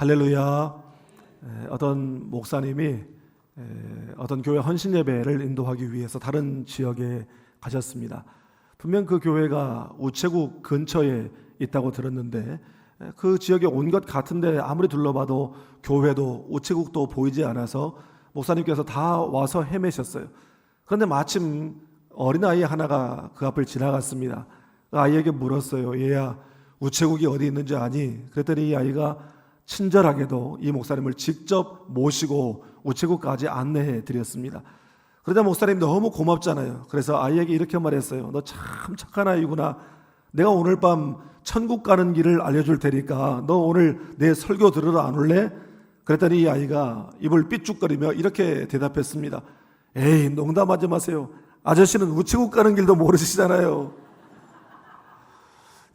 할렐루야. 에, 어떤 목사님이 에, 어떤 교회 헌신 예배를 인도하기 위해서 다른 지역에 가셨습니다. 분명 그 교회가 우체국 근처에 있다고 들었는데 에, 그 지역에 온것 같은데 아무리 둘러봐도 교회도 우체국도 보이지 않아서 목사님께서 다 와서 헤매셨어요. 그런데 마침 어린아이 하나가 그 앞을 지나갔습니다. 그 아이에게 물었어요. 얘야, 우체국이 어디 있는지 아니? 그랬더니 이 아이가 친절하게도 이 목사님을 직접 모시고 우체국까지 안내해 드렸습니다. 그러자 목사님 너무 고맙잖아요. 그래서 아이에게 이렇게 말했어요. 너 참 착한 아이구나. 내가 오늘 밤 천국 가는 길을 알려줄 테니까 너 오늘 내 설교 들으러 안 올래? 그랬더니 이 아이가 입을 삐죽거리며 이렇게 대답했습니다. 에이 농담하지 마세요. 아저씨는 우체국 가는 길도 모르시잖아요.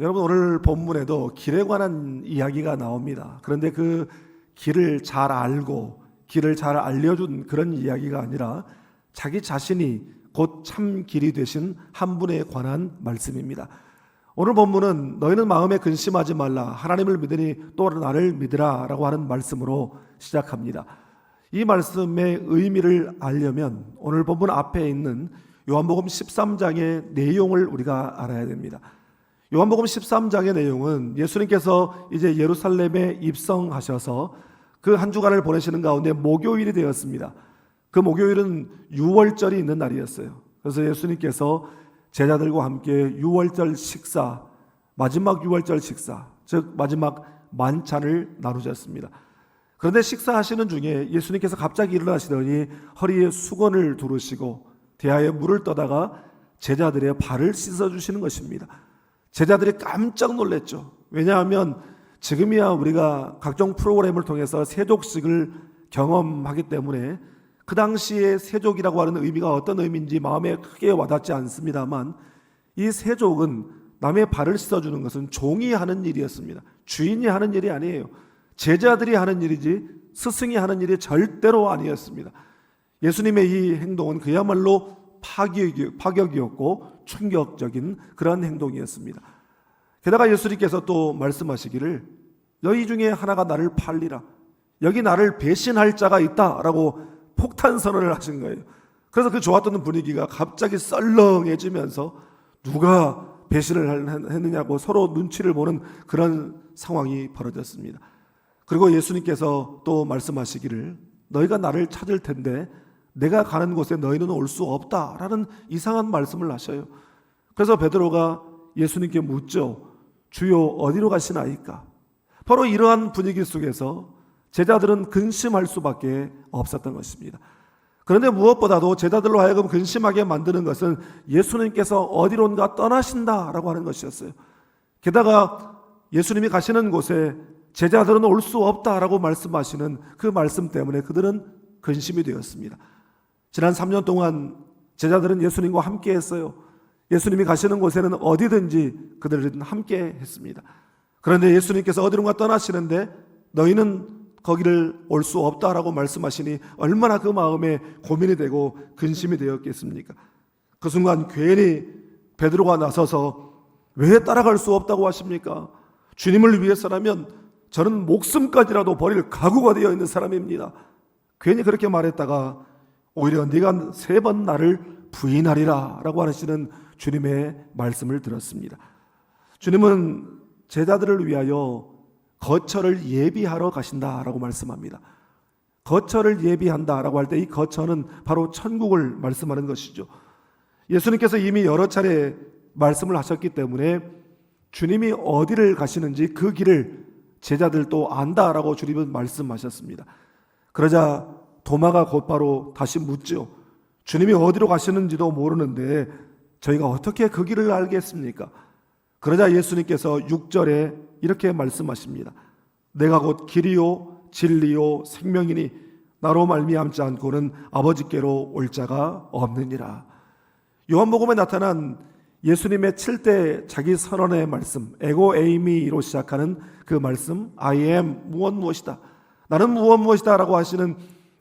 여러분 오늘 본문에도 길에 관한 이야기가 나옵니다. 그런데 그 길을 잘 알고 길을 잘 알려준 그런 이야기가 아니라 자기 자신이 곧 참 길이 되신 한 분에 관한 말씀입니다. 오늘 본문은 너희는 마음에 근심하지 말라 하나님을 믿으니 또 나를 믿으라라고 하는 말씀으로 시작합니다. 이 말씀의 의미를 알려면 오늘 본문 앞에 있는 요한복음 13장의 내용을 우리가 알아야 됩니다. 요한복음 13장의 내용은 예수님께서 이제 예루살렘에 입성하셔서 그 한 주간을 보내시는 가운데 목요일이 되었습니다. 그 목요일은 유월절이 있는 날이었어요. 그래서 예수님께서 제자들과 함께 유월절 식사, 마지막 유월절 식사, 즉 마지막 만찬을 나누셨습니다. 그런데 식사하시는 중에 예수님께서 갑자기 일어나시더니 허리에 수건을 두르시고 대야에 물을 떠다가 제자들의 발을 씻어 주시는 것입니다. 제자들이 깜짝 놀랐죠. 왜냐하면 지금이야 우리가 각종 프로그램을 통해서 세족식을 경험하기 때문에 그 당시에 세족이라고 하는 의미가 어떤 의미인지 마음에 크게 와닿지 않습니다만 이 세족은 남의 발을 씻어주는 것은 종이 하는 일이었습니다. 주인이 하는 일이 아니에요. 제자들이 하는 일이지 스승이 하는 일이 절대로 아니었습니다. 예수님의 이 행동은 그야말로 파격, 파격이 었고 충격적인 그런 행동이었습니다. 게다가 예수님께서 또 말씀하시기를 너희 중에 하나가 나를 팔리라. 여기 나를 배신할 자가 있다라고 폭탄 선언을 하신 거예요. 그래서 그 좋았던 분위기가 갑자기 썰렁해지면서 누가 배신을 했느냐고 서로 눈치를 보는 그런 상황이 벌어졌습니다. 그리고 예수님께서 또 말씀하시기를 너희가 나를 찾을 텐데 내가 가는 곳에 너희는 올 수 없다라는 이상한 말씀을 하셔요. 그래서 베드로가 예수님께 묻죠. 주요 어디로 가시나이까? 바로 이러한 분위기 속에서 제자들은 근심할 수밖에 없었던 것입니다. 그런데 무엇보다도 제자들로 하여금 근심하게 만드는 것은 예수님께서 어디론가 떠나신다라고 하는 것이었어요. 게다가 예수님이 가시는 곳에 제자들은 올 수 없다라고 말씀하시는 그 말씀 때문에 그들은 근심이 되었습니다. 지난 3년 동안 제자들은 예수님과 함께 했어요. 예수님이 가시는 곳에는 어디든지 그들은 함께 했습니다. 그런데 예수님께서 어디론가 떠나시는데 너희는 거기를 올 수 없다라고 말씀하시니 얼마나 그 마음에 고민이 되고 근심이 되었겠습니까? 그 순간 괜히 베드로가 나서서 왜 따라갈 수 없다고 하십니까? 주님을 위해서라면 저는 목숨까지라도 버릴 각오가 되어 있는 사람입니다. 괜히 그렇게 말했다가 오히려 네가 세 번 나를 부인하리라 라고 하시는 주님의 말씀을 들었습니다. 주님은 제자들을 위하여 거처를 예비하러 가신다라고 말씀합니다. 거처를 예비한다라고 할 때 이 거처는 바로 천국을 말씀하는 것이죠. 예수님께서 이미 여러 차례 말씀을 하셨기 때문에 주님이 어디를 가시는지 그 길을 제자들도 안다라고 주님은 말씀하셨습니다. 그러자 도마가 곧바로 다시 묻죠. 주님이 어디로 가시는지도 모르는데 저희가 어떻게 그 길을 알겠습니까? 그러자 예수님께서 6절에 이렇게 말씀하십니다. 내가 곧 길이요 진리요 생명이니 나로 말미암지 않고는 아버지께로 올 자가 없느니라. 요한복음에 나타난 예수님의 7대 자기 선언의 말씀, 에고 에이미로 시작하는 그 말씀, I am 무엇 무엇이다. 나는 무엇 무엇이다라고 하시는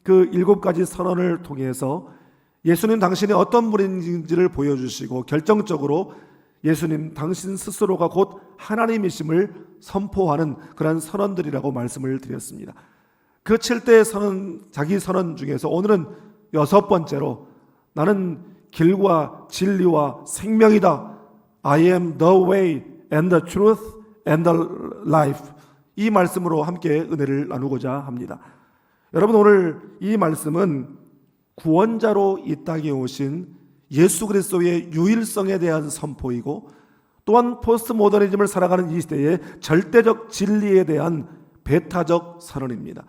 그 일곱 가지 선언을 통해서 예수님 당신이 어떤 분인지를 보여주시고 결정적으로 예수님 당신 스스로가 곧 하나님이심을 선포하는 그러한 선언들이라고 말씀을 드렸습니다. 그 7대의 선언, 자기 선언 중에서 오늘은 여섯 번째로 나는 길과 진리와 생명이다. I am the way and the truth and the life. 이 말씀으로 함께 은혜를 나누고자 합니다. 여러분 오늘 이 말씀은 구원자로 이 땅에 오신 예수 그리스도의 유일성에 대한 선포이고 또한 포스트 모더니즘을 살아가는 이 시대의 절대적 진리에 대한 배타적 선언입니다.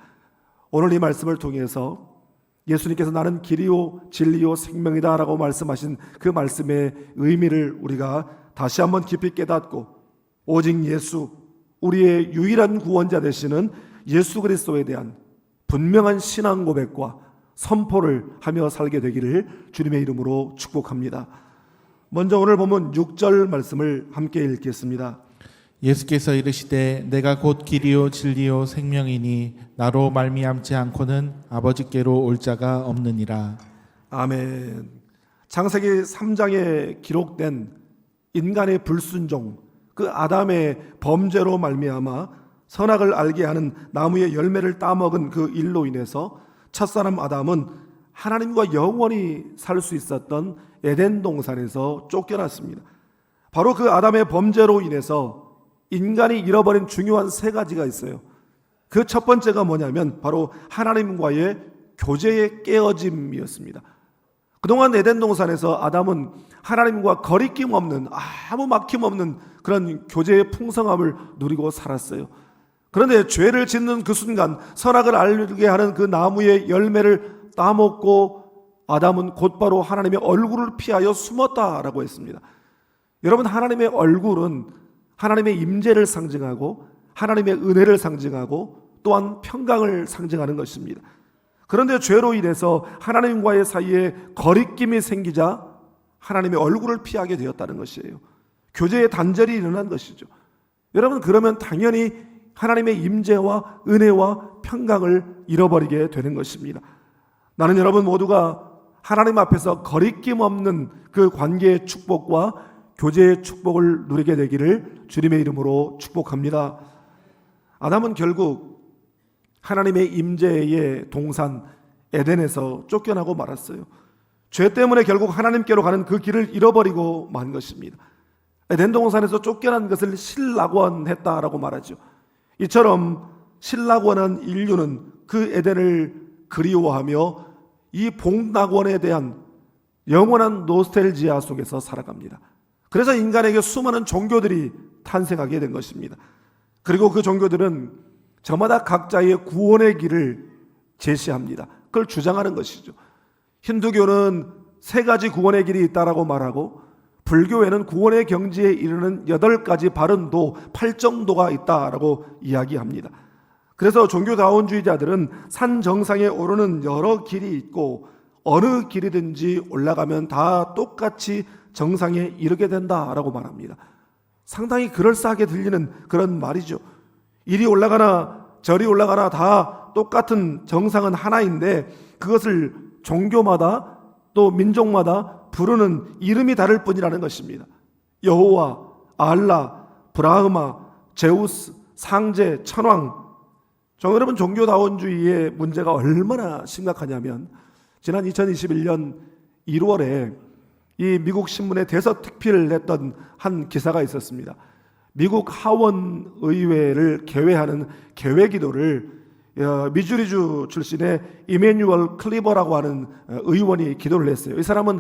오늘 이 말씀을 통해서 예수님께서 나는 길이요 진리요 생명이다라고 말씀하신 그 말씀의 의미를 우리가 다시 한번 깊이 깨닫고 오직 예수 우리의 유일한 구원자 되시는 예수 그리스도에 대한 분명한 신앙 고백과 선포를 하며 살게 되기를 주님의 이름으로 축복합니다. 먼저 오늘 보면 6절 말씀을 함께 읽겠습니다. 예수께서 이르시되 내가 곧 길이요 진리요 생명이니 나로 말미암지 않고는 아버지께로 올 자가 없느니라. 아멘. 창세기 3장에 기록된 인간의 불순종, 그 아담의 범죄로 말미암아 선악을 알게 하는 나무의 열매를 따먹은 그 일로 인해서 첫사람 아담은 하나님과 영원히 살 수 있었던 에덴 동산에서 쫓겨났습니다. 바로 그 아담의 범죄로 인해서 인간이 잃어버린 중요한 세 가지가 있어요. 그 첫 번째가 뭐냐면 바로 하나님과의 교제의 깨어짐이었습니다. 그동안 에덴 동산에서 아담은 하나님과 거리낌 없는 아무 막힘 없는 그런 교제의 풍성함을 누리고 살았어요. 그런데 죄를 짓는 그 순간 선악을 알게 하는 그 나무의 열매를 따먹고 아담은 곧바로 하나님의 얼굴을 피하여 숨었다라고 했습니다. 여러분 하나님의 얼굴은 하나님의 임재를 상징하고 하나님의 은혜를 상징하고 또한 평강을 상징하는 것입니다. 그런데 죄로 인해서 하나님과의 사이에 거리낌이 생기자 하나님의 얼굴을 피하게 되었다는 것이에요. 교제의 단절이 일어난 것이죠. 여러분 그러면 당연히 하나님의 임재와 은혜와 평강을 잃어버리게 되는 것입니다. 나는 여러분 모두가 하나님 앞에서 거리낌 없는 그 관계의 축복과 교제의 축복을 누리게 되기를 주님의 이름으로 축복합니다. 아담은 결국 하나님의 임재의 동산 에덴에서 쫓겨나고 말았어요. 죄 때문에 결국 하나님께로 가는 그 길을 잃어버리고 만 것입니다. 에덴 동산에서 쫓겨난 것을 신락원했다라고 말하죠. 이처럼 신락원한 인류는 그 에덴을 그리워하며 이 복낙원에 대한 영원한 노스텔지아 속에서 살아갑니다. 그래서 인간에게 수많은 종교들이 탄생하게 된 것입니다. 그리고 그 종교들은 저마다 각자의 구원의 길을 제시합니다. 그걸 주장하는 것이죠. 힌두교는 세 가지 구원의 길이 있다라고 말하고 불교에는 구원의 경지에 이르는 여덟 가지 바른 도, 팔정도가 있다라고 이야기합니다. 그래서 종교다원주의자들은 산 정상에 오르는 여러 길이 있고 어느 길이든지 올라가면 다 똑같이 정상에 이르게 된다라고 말합니다. 상당히 그럴싸하게 들리는 그런 말이죠. 이리 올라가나 저리 올라가나 다 똑같은 정상은 하나인데 그것을 종교마다 또 민족마다 부르는 이름이 다를 뿐이라는 것입니다. 여호와, 알라, 브라흐마, 제우스, 상제, 천왕. 저 여러분 종교다원주의의 문제가 얼마나 심각하냐면 지난 2021년 1월에 이 미국 신문에 대서 특필을 냈던 한 기사가 있었습니다. 미국 하원 의회를 개회하는 개회 기도를 어, 미주리주 출신의 이메뉴얼 클리버라고 하는 어, 의원이 기도를 했어요. 이 사람은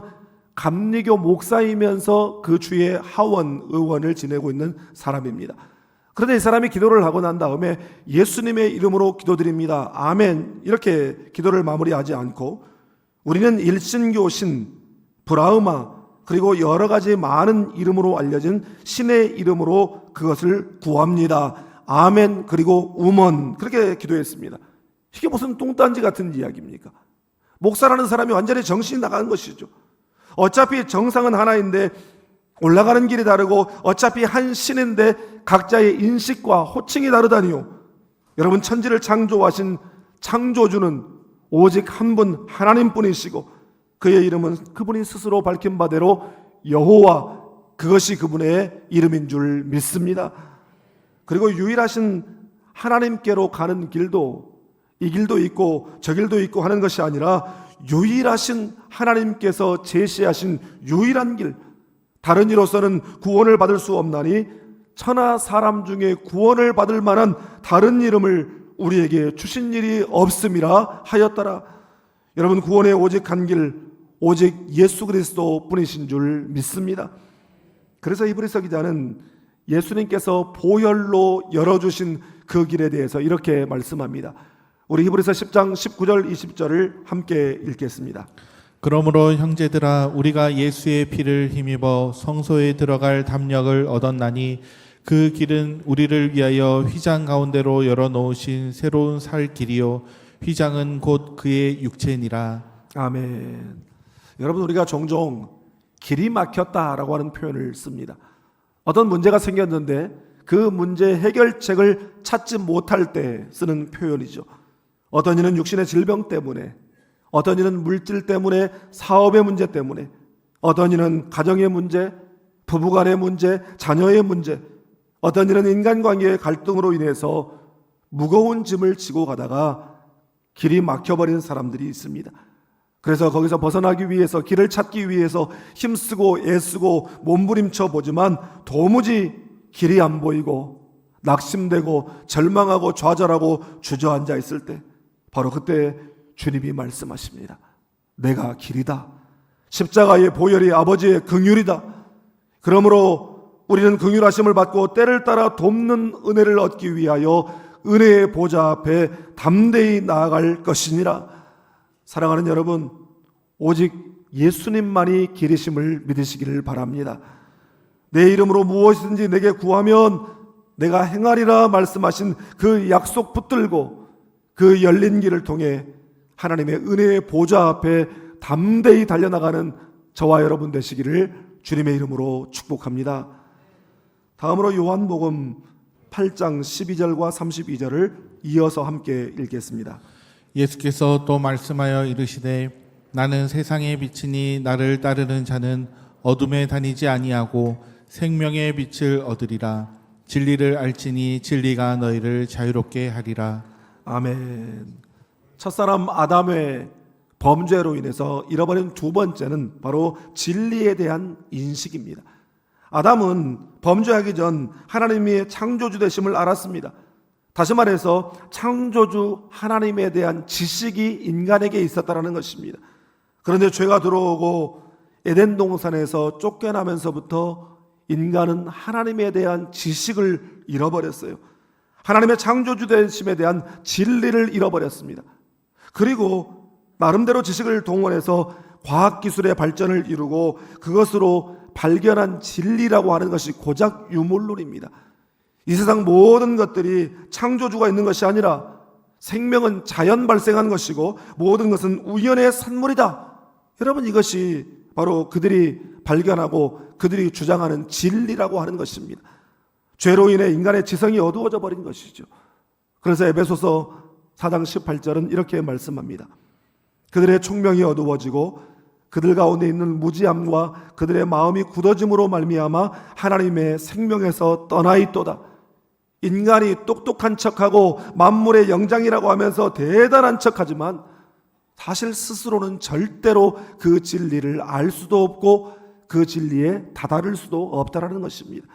감리교 목사이면서 그 주의 하원 의원을 지내고 있는 사람입니다. 그런데 이 사람이 기도를 하고 난 다음에 예수님의 이름으로 기도드립니다. 아멘. 이렇게 기도를 마무리하지 않고 우리는 일신교 신, 브라흐마, 그리고 여러 가지 많은 이름으로 알려진 신의 이름으로 그것을 구합니다. 아멘, 그리고 우먼. 그렇게 기도했습니다. 이게 무슨 똥딴지 같은 이야기입니까? 목사라는 사람이 완전히 정신이 나가는 것이죠. 어차피 정상은 하나인데 올라가는 길이 다르고 어차피 한 신인데 각자의 인식과 호칭이 다르다니요. 여러분 천지를 창조하신 창조주는 오직 한 분 하나님뿐이시고 그의 이름은 그분이 스스로 밝힌 바대로 여호와 그것이 그분의 이름인 줄 믿습니다. 그리고 유일하신 하나님께로 가는 길도 이 길도 있고 저 길도 있고 하는 것이 아니라 유일하신 하나님께서 제시하신 유일한 길 다른 이로서는 구원을 받을 수 없나니 천하 사람 중에 구원을 받을 만한 다른 이름을 우리에게 주신 일이 없음이라 하였더라. 여러분 구원의 오직 한 길 오직 예수 그리스도 뿐이신 줄 믿습니다. 그래서 히브리서 기자는 예수님께서 보혈로 열어주신 그 길에 대해서 이렇게 말씀합니다. 우리 히브리서 10장 19절 20절을 함께 읽겠습니다. 그러므로 형제들아 우리가 예수의 피를 힘입어 성소에 들어갈 담력을 얻었나니 그 길은 우리를 위하여 휘장 가운데로 열어 놓으신 새로운 살 길이요 휘장은 곧 그의 육체니라 아멘. 여러분 우리가 종종 길이 막혔다라고 하는 표현을 씁니다. 어떤 문제가 생겼는데 그 문제 해결책을 찾지 못할 때 쓰는 표현이죠. 어떤 이는 육신의 질병 때문에, 어떤 이는 물질 때문에, 사업의 문제 때문에, 어떤 이는 가정의 문제, 부부 간의 문제, 자녀의 문제, 어떤 이는 인간관계의 갈등으로 인해서 무거운 짐을 지고 가다가 길이 막혀버린 사람들이 있습니다. 그래서 거기서 벗어나기 위해서 길을 찾기 위해서 힘쓰고 애쓰고 몸부림쳐 보지만 도무지 길이 안 보이고 낙심되고 절망하고 좌절하고 주저앉아 있을 때 바로 그때 주님이 말씀하십니다. 내가 길이다. 십자가의 보혈이 아버지의 긍휼이다. 그러므로 우리는 긍휼하심을 받고 때를 따라 돕는 은혜를 얻기 위하여 은혜의 보좌 앞에 담대히 나아갈 것이니라. 사랑하는 여러분, 오직 예수님만이 길이심을 믿으시기를 바랍니다. 내 이름으로 무엇이든지 내게 구하면 내가 행하리라 말씀하신 그 약속 붙들고 그 열린 길을 통해 하나님의 은혜의 보좌 앞에 담대히 달려나가는 저와 여러분 되시기를 주님의 이름으로 축복합니다. 다음으로 요한복음 8장 12절과 32절을 이어서 함께 읽겠습니다. 예수께서 또 말씀하여 이르시되 나는 세상의 빛이니 나를 따르는 자는 어둠에 다니지 아니하고 생명의 빛을 얻으리라 진리를 알지니 진리가 너희를 자유롭게 하리라 아멘. 첫사람 아담의 범죄로 인해서 잃어버린 두 번째는 바로 진리에 대한 인식입니다. 아담은 범죄하기 전 하나님의 창조주 되심을 알았습니다. 다시 말해서 창조주 하나님에 대한 지식이 인간에게 있었다는 것입니다. 그런데 죄가 들어오고 에덴 동산에서 쫓겨나면서부터 인간은 하나님에 대한 지식을 잃어버렸어요. 하나님의 창조주 되심에 대한 진리를 잃어버렸습니다. 그리고 나름대로 지식을 동원해서 과학기술의 발전을 이루고 그것으로 발견한 진리라고 하는 것이 고작 유물론입니다. 이 세상 모든 것들이 창조주가 있는 것이 아니라 생명은 자연 발생한 것이고 모든 것은 우연의 산물이다. 여러분 이것이 바로 그들이 발견하고 그들이 주장하는 진리라고 하는 것입니다. 죄로 인해 인간의 지성이 어두워져 버린 것이죠. 그래서 에베소서 4장 18절은 이렇게 말씀합니다. 그들의 총명이 어두워지고 그들 가운데 있는 무지함과 그들의 마음이 굳어짐으로 말미암아 하나님의 생명에서 떠나 있도다. 인간이 똑똑한 척하고 만물의 영장이라고 하면서 대단한 척하지만 사실 스스로는 절대로 그 진리를 알 수도 없고 그 진리에 다다를 수도 없다라는 것입니다.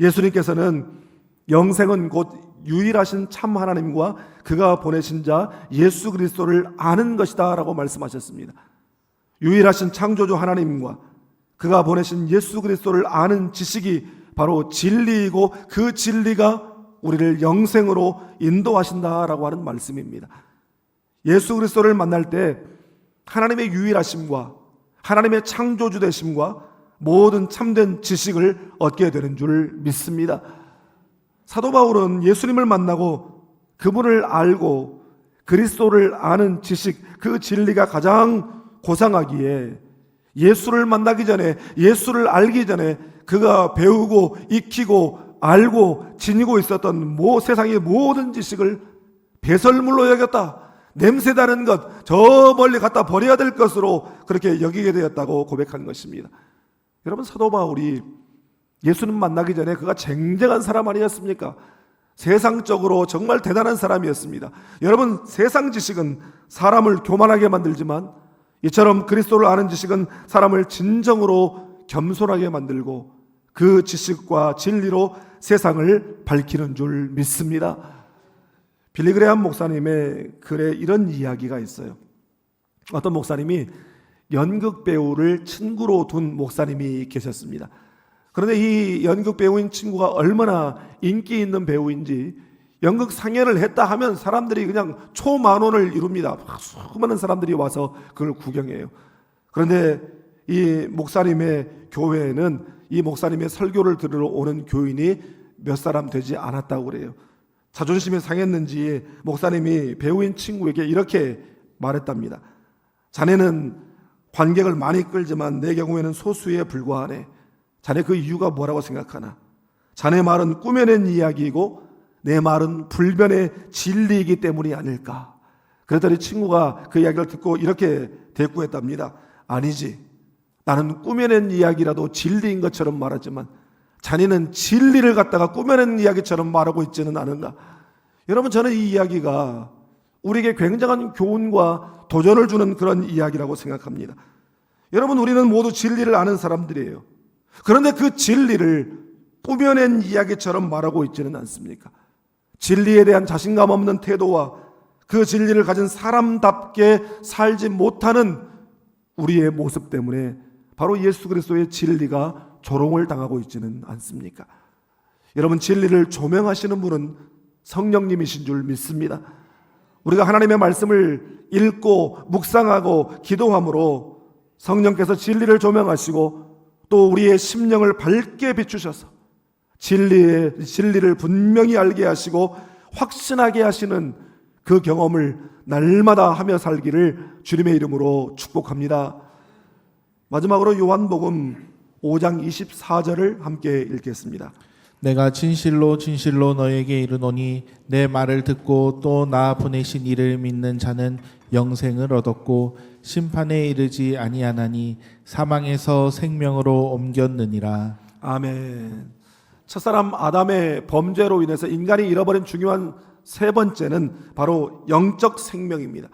예수님께서는 영생은 곧 유일하신 참 하나님과 그가 보내신 자 예수 그리스도를 아는 것이다라고 말씀하셨습니다. 유일하신 창조주 하나님과 그가 보내신 예수 그리스도를 아는 지식이 바로 진리이고 그 진리가 우리를 영생으로 인도하신다라고 하는 말씀입니다. 예수 그리스도를 만날 때 하나님의 유일하심과 하나님의 창조주 되심과 모든 참된 지식을 얻게 되는 줄 믿습니다. 사도 바울은 예수님을 만나고 그분을 알고 그리스도를 아는 지식, 그 진리가 가장 고상하기에 예수를 만나기 전에, 예수를 알기 전에 그가 배우고 익히고 알고 지니고 있었던 모 세상의 모든 지식을 배설물로 여겼다. 냄새 나는 것, 저 멀리 갖다 버려야 될 것으로 그렇게 여기게 되었다고 고백한 것입니다. 여러분 사도 바울이 예수님 만나기 전에 그가 쟁쟁한 사람 아니었습니까? 세상적으로 정말 대단한 사람이었습니다. 여러분 세상 지식은 사람을 교만하게 만들지만 이처럼 그리스도를 아는 지식은 사람을 진정으로 겸손하게 만들고 그 지식과 진리로 세상을 밝히는 줄 믿습니다. 빌리그레함 목사님의 글에 이런 이야기가 있어요. 어떤 목사님이 연극 배우를 친구로 둔 목사님이 계셨습니다. 그런데 이 연극 배우인 친구가 얼마나 인기 있는 배우인지 연극 상연을 했다 하면 사람들이 그냥 초만원을 이룹니다. 수많은 사람들이 와서 그걸 구경해요. 그런데 이 목사님의 교회에는 이 목사님의 설교를 들으러 오는 교인이 몇 사람 되지 않았다고 그래요. 자존심이 상했는지 목사님이 배우인 친구에게 이렇게 말했답니다. 자네는 관객을 많이 끌지만 내 경우에는 소수에 불과하네. 자네 그 이유가 뭐라고 생각하나? 자네 말은 꾸며낸 이야기이고 내 말은 불변의 진리이기 때문이 아닐까? 그랬더니 친구가 그 이야기를 듣고 이렇게 대꾸했답니다. 아니지. 나는 꾸며낸 이야기라도 진리인 것처럼 말하지만 자네는 진리를 갖다가 꾸며낸 이야기처럼 말하고 있지는 않은가? 여러분 저는 이 이야기가 우리에게 굉장한 교훈과 도전을 주는 그런 이야기라고 생각합니다. 여러분 우리는 모두 진리를 아는 사람들이에요. 그런데 그 진리를 꾸며낸 이야기처럼 말하고 있지는 않습니까? 진리에 대한 자신감 없는 태도와 그 진리를 가진 사람답게 살지 못하는 우리의 모습 때문에 바로 예수 그리스도의 진리가 조롱을 당하고 있지는 않습니까? 여러분 진리를 조명하시는 분은 성령님이신 줄 믿습니다. 우리가 하나님의 말씀을 읽고 묵상하고 기도함으로 성령께서 진리를 조명하시고 또 우리의 심령을 밝게 비추셔서 진리의 진리를 분명히 알게 하시고 확신하게 하시는 그 경험을 날마다 하며 살기를 주님의 이름으로 축복합니다. 마지막으로 요한복음 5장 24절을 함께 읽겠습니다. 내가 진실로 진실로 너에게 이르노니 내 말을 듣고 또 나 보내신 이를 믿는 자는 영생을 얻었고 심판에 이르지 아니하나니 사망에서 생명으로 옮겼느니라. 아멘. 첫사람 아담의 범죄로 인해서 인간이 잃어버린 중요한 세 번째는 바로 영적 생명입니다.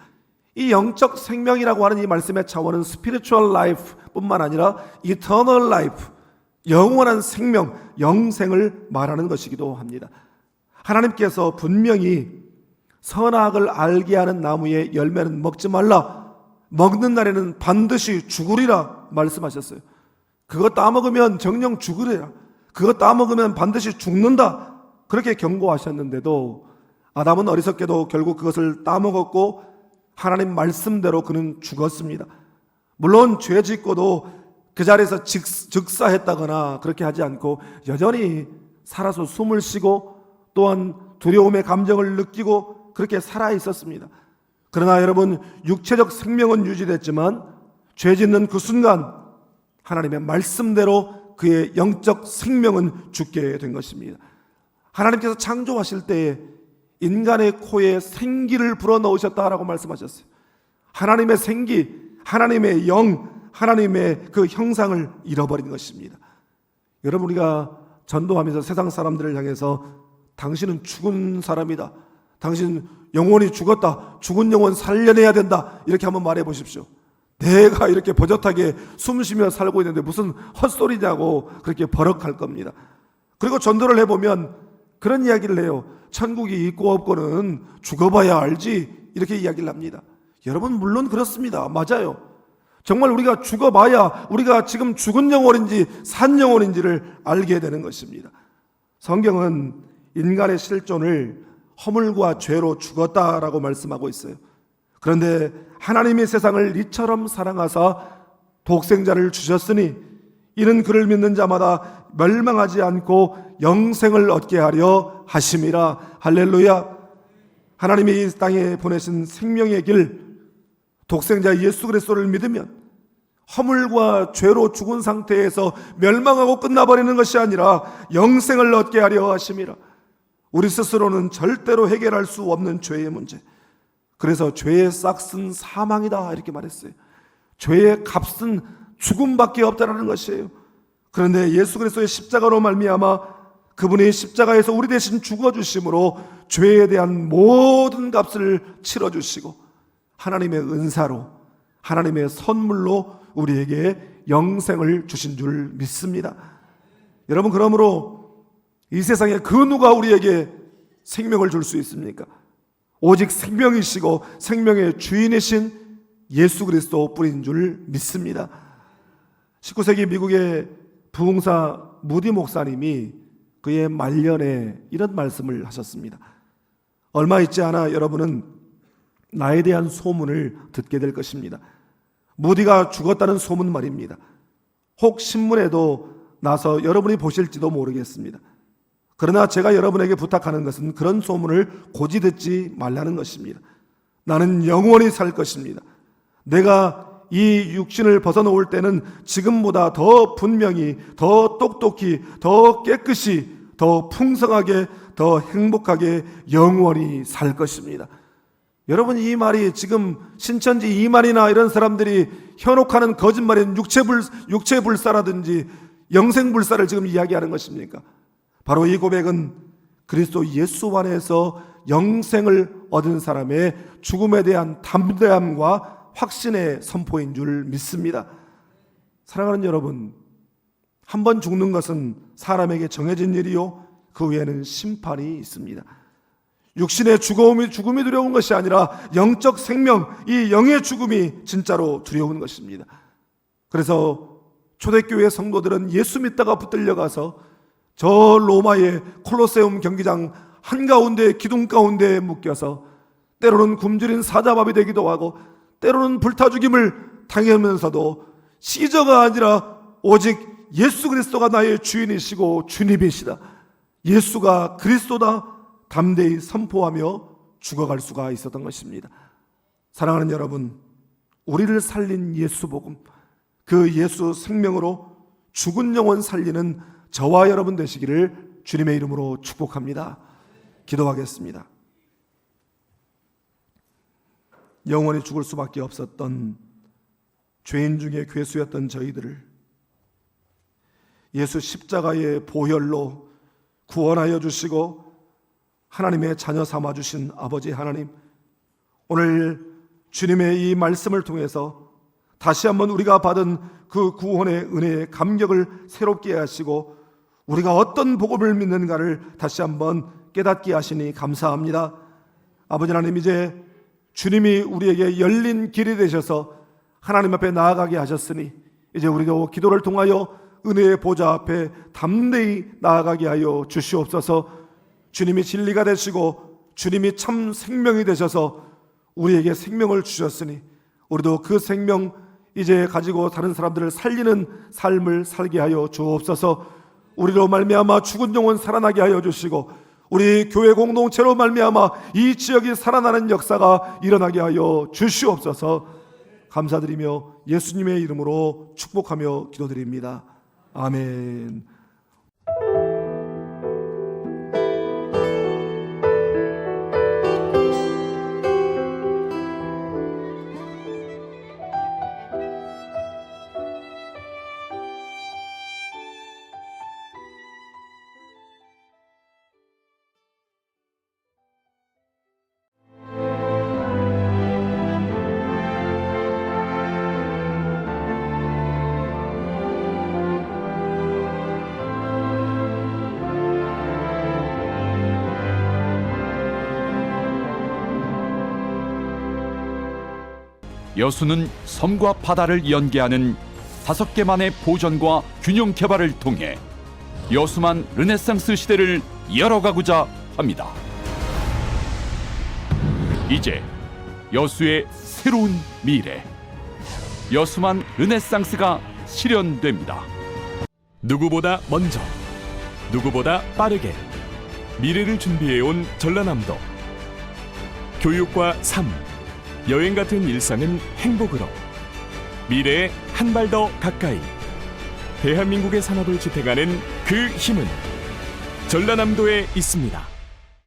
이 영적 생명이라고 하는 이 말씀의 차원은 spiritual life뿐만 아니라 eternal life, 영원한 생명, 영생을 말하는 것이기도 합니다. 하나님께서 분명히 선악을 알게 하는 나무의 열매는 먹지 말라. 먹는 날에는 반드시 죽으리라 말씀하셨어요. 그거 따먹으면 정령 죽으리라. 그거 따먹으면 반드시 죽는다. 그렇게 경고하셨는데도 아담은 어리석게도 결국 그것을 따먹었고 하나님 말씀대로 그는 죽었습니다. 물론 죄 짓고도 그 자리에서 직, 즉사했다거나 그렇게 하지 않고 여전히 살아서 숨을 쉬고 또한 두려움의 감정을 느끼고 그렇게 살아 있었습니다. 그러나 여러분 육체적 생명은 유지됐지만 죄 짓는 그 순간 하나님의 말씀대로 그의 영적 생명은 죽게 된 것입니다. 하나님께서 창조하실 때에 인간의 코에 생기를 불어 넣으셨다라고 말씀하셨어요. 하나님의 생기, 하나님의 영, 하나님의 그 형상을 잃어버린 것입니다. 여러분 우리가 전도하면서 세상 사람들을 향해서 당신은 죽은 사람이다. 당신 영혼이 죽었다. 죽은 영혼 살려내야 된다. 이렇게 한번 말해 보십시오. 내가 이렇게 버젓하게 숨 쉬며 살고 있는데 무슨 헛소리냐고 그렇게 버럭할 겁니다. 그리고 전도를 해보면 그런 이야기를 해요. 천국이 있고 없고는 죽어봐야 알지. 이렇게 이야기를 합니다. 여러분, 물론 그렇습니다. 맞아요. 정말 우리가 죽어봐야 우리가 지금 죽은 영혼인지 산 영혼인지를 알게 되는 것입니다. 성경은 인간의 실존을 허물과 죄로 죽었다라고 말씀하고 있어요. 그런데 하나님이 세상을 이처럼 사랑하사 독생자를 주셨으니 이는 그를 믿는 자마다 멸망하지 않고 영생을 얻게 하려 하심이라 할렐루야. 하나님이 이 땅에 보내신 생명의 길 독생자 예수 그리스도를 믿으면 허물과 죄로 죽은 상태에서 멸망하고 끝나버리는 것이 아니라 영생을 얻게 하려 하심이라. 우리 스스로는 절대로 해결할 수 없는 죄의 문제. 그래서 죄의 싹은 사망이다 이렇게 말했어요. 죄의 값은 죽음밖에 없다라는 것이에요. 그런데 예수 그리스도의 십자가로 말미암아 그분이 십자가에서 우리 대신 죽어 주심으로 죄에 대한 모든 값을 치러 주시고 하나님의 은사로 하나님의 선물로 우리에게 영생을 주신 줄 믿습니다. 여러분 그러므로 이 세상에 그 누가 우리에게 생명을 줄 수 있습니까? 오직 생명이시고 생명의 주인이신 예수 그리스도 뿐인 줄 믿습니다. 19세기 미국의 부흥사 무디 목사님이 그의 말년에 이런 말씀을 하셨습니다. 얼마 있지 않아 여러분은 나에 대한 소문을 듣게 될 것입니다. 무디가 죽었다는 소문 말입니다. 혹 신문에도 나서 여러분이 보실지도 모르겠습니다. 그러나 제가 여러분에게 부탁하는 것은 그런 소문을 고지 듣지 말라는 것입니다. 나는 영원히 살 것입니다. 내가 이 육신을 벗어놓을 때는 지금보다 더 분명히, 더 똑똑히, 더 깨끗이, 더 풍성하게, 더 행복하게 영원히 살 것입니다. 여러분 이 말이 지금 신천지 이만이나 이런 사람들이 현혹하는 거짓말인 육체불 육체불사라든지 영생불사를 지금 이야기하는 것입니까? 바로 이 고백은 그리스도 예수 안에서 영생을 얻은 사람의 죽음에 대한 담대함과 확신의 선포인 줄 믿습니다. 사랑하는 여러분, 한 번 죽는 것은 사람에게 정해진 일이요, 그 외에는 심판이 있습니다. 육신의 죽음이, 죽음이 두려운 것이 아니라 영적 생명, 이 영의 죽음이 진짜로 두려운 것입니다. 그래서 초대교회 성도들은 예수 믿다가 붙들려 가서 저 로마의 콜로세움 경기장 한가운데 기둥 가운데 묶여서 때로는 굶주린 사자밥이 되기도 하고 때로는 불타 죽임을 당하면서도 시저가 아니라 오직 예수 그리스도가 나의 주인이시고 주님이시다. 예수가 그리스도다. 담대히 선포하며 죽어갈 수가 있었던 것입니다. 사랑하는 여러분, 우리를 살린 예수 복음, 그 예수 생명으로 죽은 영혼 살리는 저와 여러분 되시기를 주님의 이름으로 축복합니다. 기도하겠습니다. 영원히 죽을 수밖에 없었던 죄인 중에 괴수였던 저희들을 예수 십자가의 보혈로 구원하여 주시고 하나님의 자녀 삼아 주신 아버지 하나님 오늘 주님의 이 말씀을 통해서 다시 한번 우리가 받은 그 구원의 은혜의 감격을 새롭게 하시고 우리가 어떤 복음을 믿는가를 다시 한번 깨닫게 하시니 감사합니다. 아버지 하나님 이제 주님이 우리에게 열린 길이 되셔서 하나님 앞에 나아가게 하셨으니 이제 우리도 기도를 통하여 은혜의 보좌 앞에 담대히 나아가게 하여 주시옵소서. 주님이 진리가 되시고 주님이 참 생명이 되셔서 우리에게 생명을 주셨으니 우리도 그 생명 이제 가지고 다른 사람들을 살리는 삶을 살게 하여 주옵소서. 우리로 말미암아 죽은 영혼 살아나게 하여 주시고 우리 교회 공동체로 말미암아 이 지역이 살아나는 역사가 일어나게 하여 주시옵소서. 감사드리며 예수님의 이름으로 축복하며 기도드립니다. 아멘. 여수는 섬과 바다를 연계하는 다섯 개만의 보전과 균형 개발을 통해 여수만 르네상스 시대를 열어가고자 합니다. 이제 여수의 새로운 미래, 여수만 르네상스가 실현됩니다. 누구보다 먼저, 누구보다 빠르게 미래를 준비해온 전라남도. 교육과 삶, 여행 같은 일상은 행복으로. 미래에 한 발 더 가까이. 대한민국의 산업을 지탱하는 그 힘은 전라남도에 있습니다.